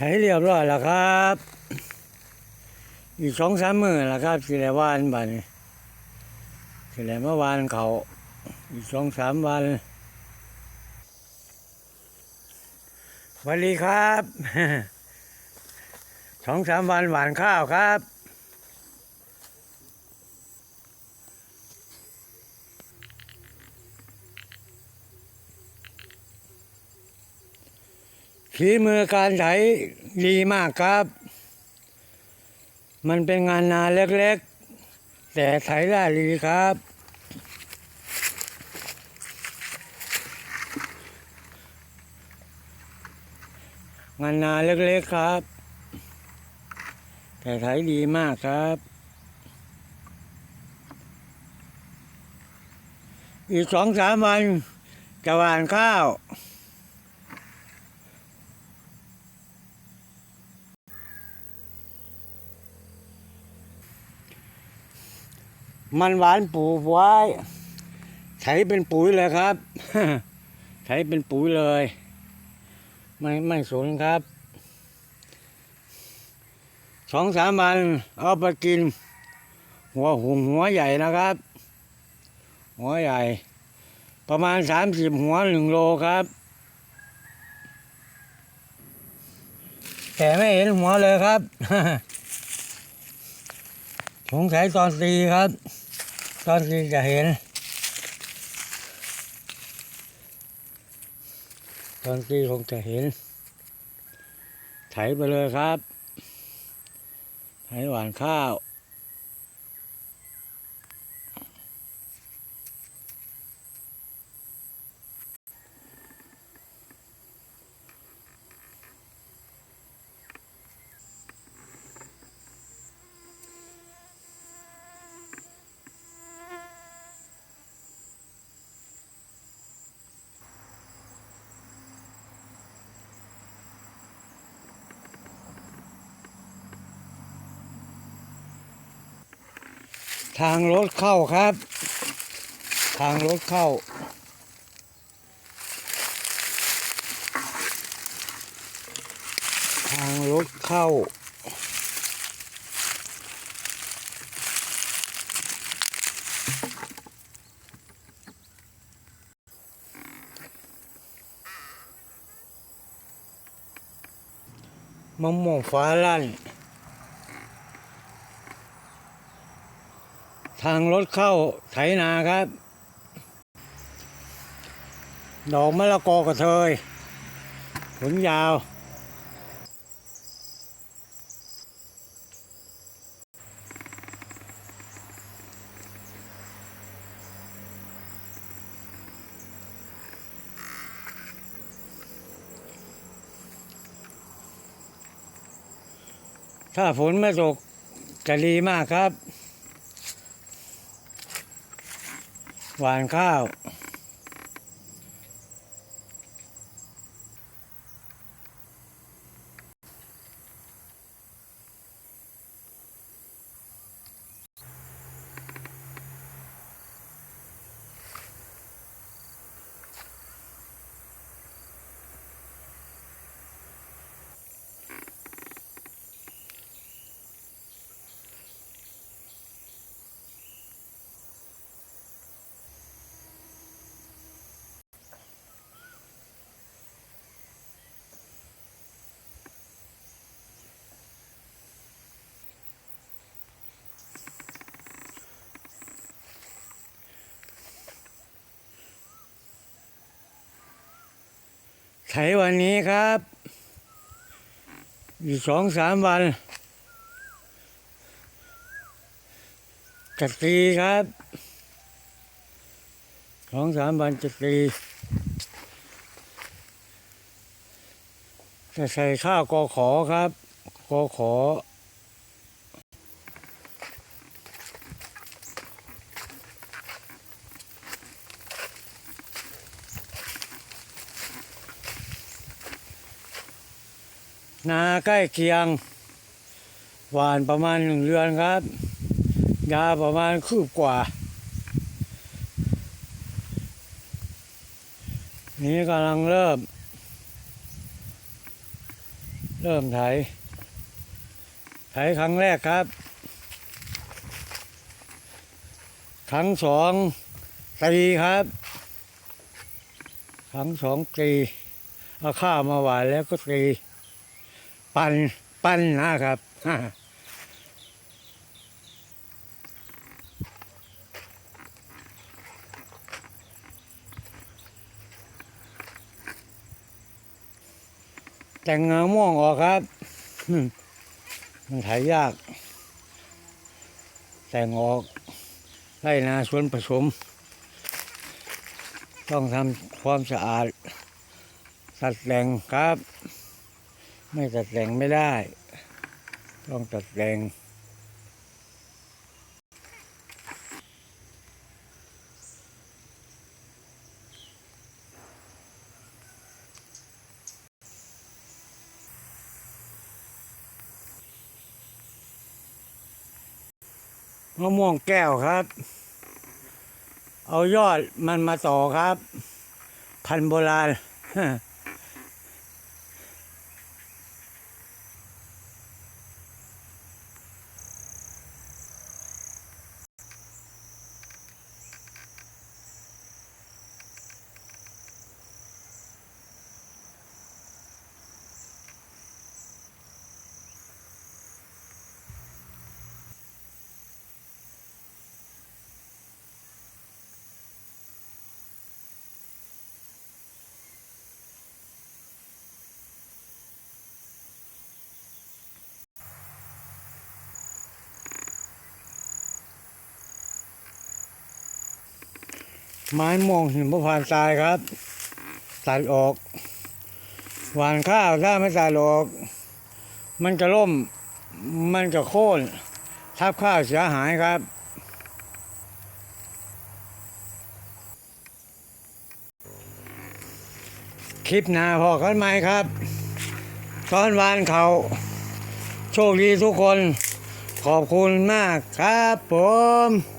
ไถเรียบร้อยแล้วครับ อีกสองสามมือแล้วครับสิได้วานบัดนี้สิได้มาวานเขาอีกสองสามวันสวัสดีครับสองสามวันหวานข้าวครับ ฝีมือการไถดีมากครับ มันเป็นงานนาเล็กๆ แต่ไถได้ดีครับ งานนาเล็กๆครับ แต่ไถดีมากครับ อีกสองสามวันจะหว่านข้าว มันหวานปลูกไว้ไถเป็นปุ๋ยเลยครับไถเป็นปุ๋ยเลย ไม่ไม่สนครับสองสามวันเอาไปกิน หัวหุงหัวใหญ่นะครับ หัวใหญ่ ประมาณสามสิบหัวหนึ่งโลครับ แต่ไม่เห็นหัวเลยครับ สงสัยตอนตีครับ ตอนตีจะเห็น ตอนตีคงจะเห็น ไถไปเลยครับไถหวานข้าว ทางรถเข้าครับ ทางรถเข้า ทางรถเข้ามะม่วงฟ้าลั่น ทางรถเข้าไถนาครับ ดอกมะละกอกระเทยผลยาว ถ้าฝนไม่ตกจะดีมากครับ หวานข้าว ไถวันนี้ครับ อีกสองสามวันจะตีครับสองสามวันจะตีจะใส่ข้าวกอขอครับกอขอ นาใกล้เคียง หวานประมาณหนึ่งเดือนครับ ยาประมาณคืบกว่า นี่กำลังเริ่ม เริ่มไถ ไถครั้งแรกครับ ครั้งสองตีครับ ครั้งสองตีเอาข้าวมาหวานแล้วก็ตี ปั้นปั้นนะครับแต่งงาม่วงออกครับมันถ่ายยาก แต่งออกไร่นาสวนผสม ต้องทำความสะอาดตัดแต่งครับ ไม่ตัดแต่งไม่ได้ ต้องตัดแต่งมะม่วงแก้วครับ เอายอดมันมาต่อครับ พันโบราณ ไม้ม่วงหินพผ่านทรายครับ ตัดออก หวานข้าวถ้าไม่ตัดออก มันจะล่ม มันจะโค่น ทับข้าวเสียหายครับคลิปหน้าพอกันไหมครับ ตอนวานเขาโชคดีทุกคน ขอบคุณมากครับผม